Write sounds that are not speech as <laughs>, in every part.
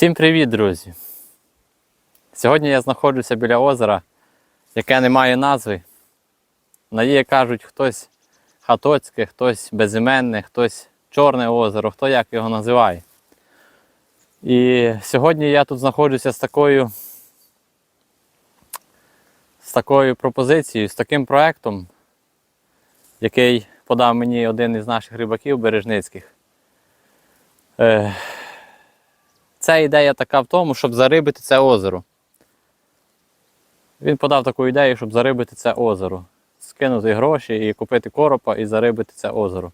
Всім привіт, друзі! Сьогодні я знаходжуся біля озера, яке не має назви. На її кажуть хтось Хатоцьке, хтось безіменне, хтось Чорне озеро, хто як його називає. І сьогодні я тут знаходжуся з такою, з такою пропозицією, з таким проектом, який подав мені один із наших рибаків бережницьких. Ця ідея така в тому, щоб зарибити це озеро. Він подав таку ідею, щоб зарибити це озеро. Скинути гроші і купити коропа і зарибити це озеро.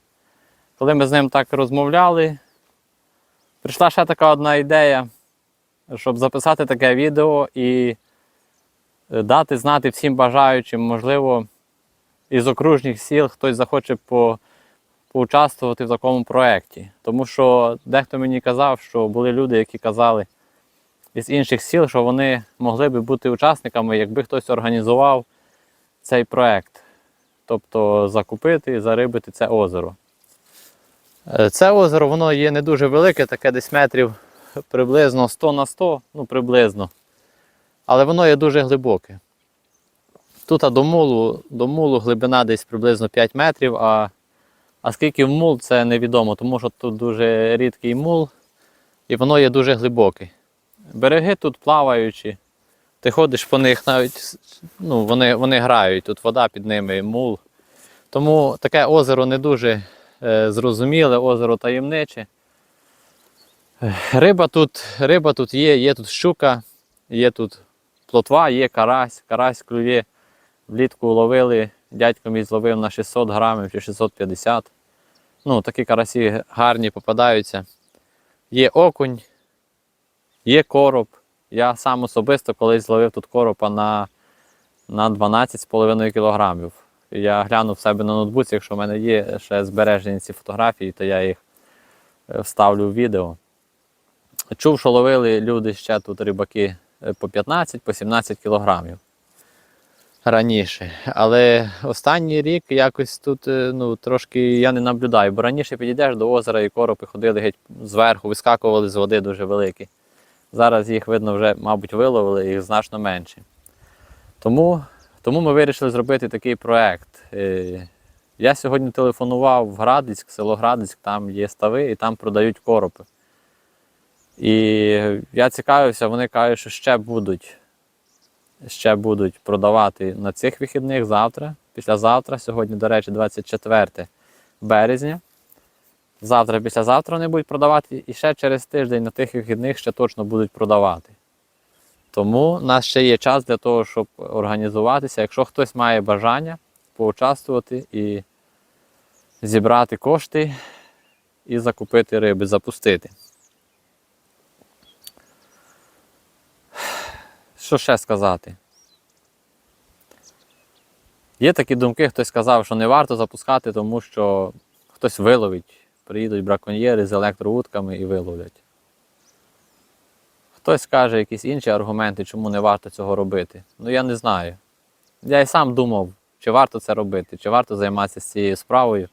Коли ми з ним так розмовляли, прийшла ще така одна ідея, щоб записати таке відео і е, дати знати всім бажаючим, можливо, із окружніх сіл хтось захоче по поучаствувати в такому проєкті. Тому що дехто мені казав, що були люди, які казали із інших сіл, що вони могли би бути учасниками, якби хтось організував цей проєкт. Тобто закупити і зарибити це озеро. Е, Це озеро воно є не дуже велике, таке десь метрів приблизно 100 на 100, ну приблизно. Але воно є дуже глибоке. Тут а до мулу, до мулу глибина десь приблизно 5 метрів, а а скільки мул, це невідомо, тому що тут дуже рідкий мул і воно є дуже глибоке. Береги тут плаваючі, ти ходиш по них навіть, ну, вони, вони грають, тут вода під ними, мул. Тому таке озеро не дуже е, зрозуміле, озеро таємниче. Риба тут, риба тут є, є тут щука, є тут плотва, є карась, карась клює. Влітку ловили, дядько мій зловив на 600 грамів чи 650. Ну, такі карасі гарні попадаються. Є окунь, є короб. Я сам особисто колись зловив тут коропа на, на 12,5 кілограмів. Я глянув в себе на ноутбуці, якщо в мене є ще збережені ці фотографії, то я їх е, вставлю в відео. Чув, що ловили люди ще тут рибаки е, по 15 по 17 кілограмів раніше. Але останній рік якось тут е, ну, трошки я не наблюдаю, бо раніше підійдеш до озера і коропи ходили геть зверху, вискакували з води дуже великі. Зараз їх, видно, вже, мабуть, виловили, їх значно менше. Тому, тому ми вирішили зробити такий проєкт. Е, Я сьогодні телефонував в Градицьк, село Градицьк, там є стави і там продають коропи. І я цікавився, вони кажуть, що ще будуть ще будуть продавати на цих вихідних завтра, післязавтра. Сьогодні, до речі, 24 березня. Завтра, післязавтра вони будуть продавати і ще через тиждень на тих вихідних ще точно будуть продавати. Тому у нас ще є час для того, щоб організуватися. Якщо хтось має бажання поучаствувати і зібрати кошти і закупити риби, запустити. Що ще сказати? Є такі думки, хтось сказав, що не варто запускати, тому що хтось виловить, приїдуть браконьєри з електровудками і виловлять. Хтось каже якісь інші аргументи, чому не варто цього робити. Ну я не знаю. Я і сам думав, чи варто це робити, чи варто займатися цією справою.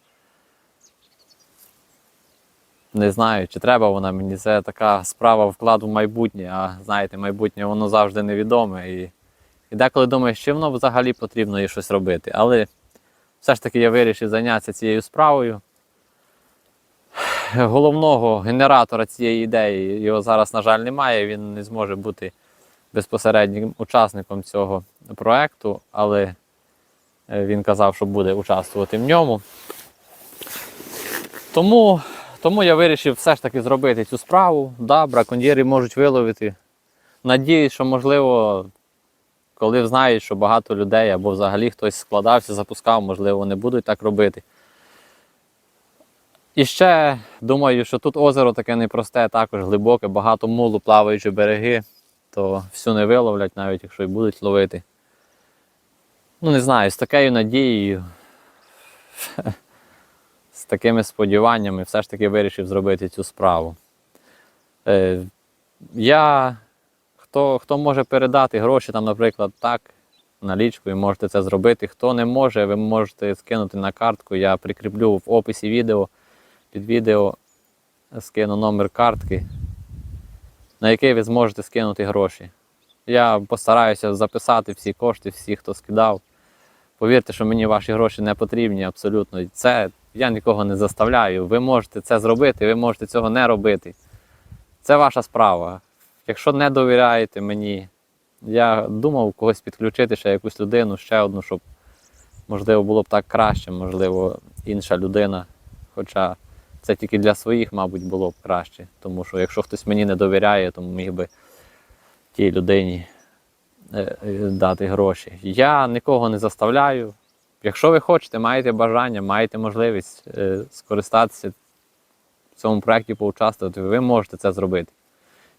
Не знаю, чи треба вона мені. Це така справа вкладу в майбутнє, а знаєте, майбутнє воно завжди невідоме. І, і деколи думаєш, чи воно взагалі потрібно є щось робити. Але все ж таки я вирішив зайнятися цією справою. Головного генератора цієї ідеї його зараз, на жаль, немає. Він не зможе бути безпосереднім учасником цього проєкту, але е, він казав, що буде участвувати в ньому. Тому тому я вирішив все ж таки зробити цю справу. Да, браконьєри можуть виловити. Надіюсь, що можливо, коли знають, що багато людей або взагалі хтось складався, запускав, можливо, не будуть так робити. І ще думаю, що тут озеро таке непросте, також глибоке, багато мулу, плаваючі береги, то всю не виловлять, навіть якщо і будуть ловити. Ну, не знаю, з такою надією <laughs> з такими сподіваннями все ж таки вирішив зробити цю справу. Е, Я, хто хто може передати гроші, там, наприклад, так, налічку, і можете це зробити. Хто не може, ви можете скинути на картку. Я прикріплю в описі відео. Під відео скину номер картки. на який ви зможете скинути гроші. Я постараюся записати всі кошти, всі, хто скидав. Повірте, що мені ваші гроші не потрібні абсолютно. Це я нікого не заставляю. Ви можете це зробити, ви можете цього не робити. Це ваша справа. Якщо не довіряєте мені, я думав когось підключити ще якусь людину, ще одну, щоб можливо було б так краще, можливо, інша людина. Хоча це тільки для своїх, мабуть, було б краще. Тому що якщо хтось мені не довіряє, то міг би тій людині е, е, дати гроші. Я нікого не заставляю. Якщо ви хочете, маєте бажання, маєте можливість е, скористатися в цьому проєкті, поучаствувати, ви можете це зробити.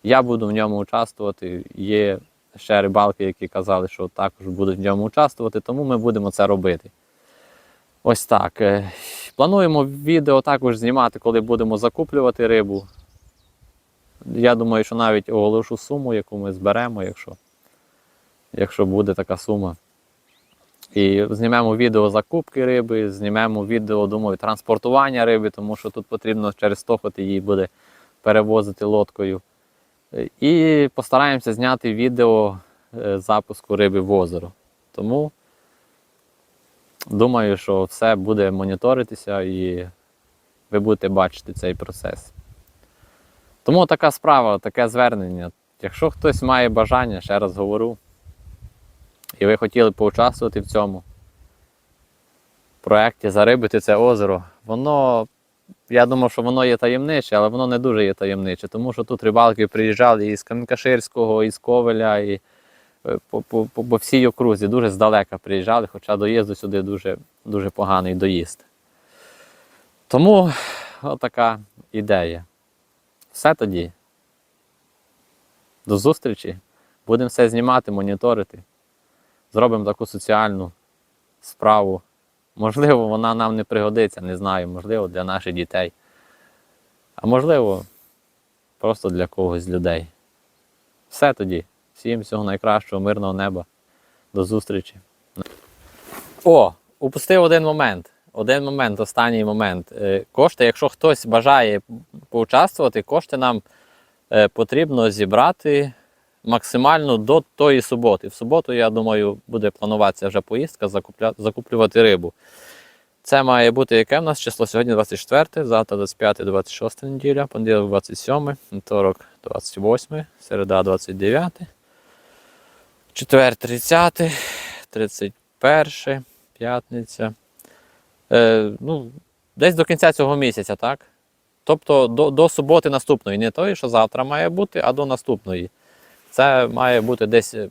Я буду в ньому участвувати. Є ще рибалки, які казали, що також будуть в ньому участвувати, тому ми будемо це робити. Ось так. Е, Плануємо відео також знімати, коли будемо закуплювати рибу. Я думаю, що навіть оголошу суму, яку ми зберемо, якщо, якщо буде така сума. І знімемо відео закупки риби, знімемо відео, думаю, транспортування риби, тому що тут потрібно через Тохот її буде перевозити лодкою. І постараємося зняти відео е, запуску риби в озеро. Тому думаю, що все буде моніторитися і ви будете бачити цей процес. Тому така справа, таке звернення. Якщо хтось має бажання, ще раз говорю, і ви хотіли поучаствувати в цьому проєкті, зарибити це озеро, воно, я думав, що воно є таємниче, але воно не дуже є таємниче, тому що тут рибалки приїжджали із Кам'янкаширського, із Ковеля, і е, по, по, по, по всій окрузі дуже здалека приїжджали, хоча доїзду сюди дуже, дуже поганий доїзд. Тому отака ідея. Все тоді. До зустрічі. Будемо все знімати, моніторити. Зробимо таку соціальну справу. Можливо, вона нам не пригодиться, не знаю, можливо, для наших дітей. А можливо, просто для когось з людей. Все тоді. Всім всього найкращого, мирного неба. До зустрічі. О, упустив один момент. Один момент, останній момент. Е, Кошти, якщо хтось бажає поучаствувати, кошти нам е, потрібно зібрати максимально до тої суботи. В суботу, я думаю, буде плануватися вже поїздка закупля... закуплювати рибу. Це має бути яке в нас число? Сьогодні 24, завтра 25, 26 неділя, понеділок 27, вівторок 28, середа 29, четвер 30, 31, п'ятниця. Е, ну, десь до кінця цього місяця, так? Тобто до, до суботи наступної, не тої, що завтра має бути, а до наступної. Це має бути десь 1,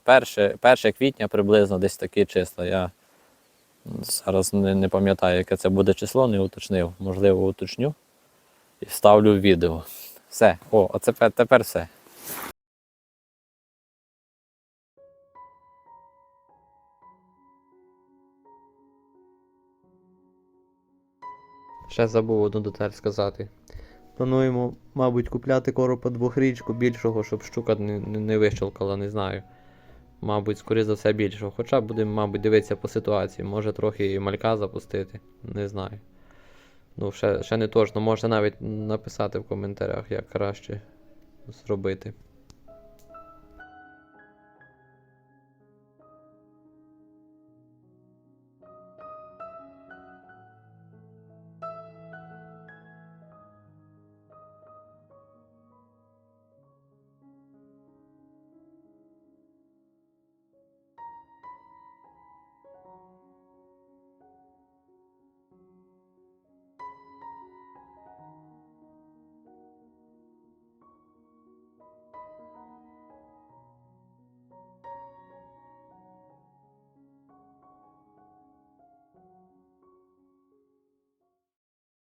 1 квітня приблизно, десь такі числа. Я зараз не, не пам'ятаю, яке це буде число, не уточнив. Можливо, уточню і вставлю в відео. Все. О, оце пе- тепер все. Ще забув одну деталь сказати. Плануємо, мабуть, купляти коропа двохрічку більшого, щоб щука не, не, вищелкала, не знаю. Мабуть, скоріше за все більшого. Хоча будемо, мабуть, дивитися по ситуації. Може трохи і малька запустити. Не знаю. Ну, ще, ще не точно. Можете навіть написати в коментарях, як краще зробити.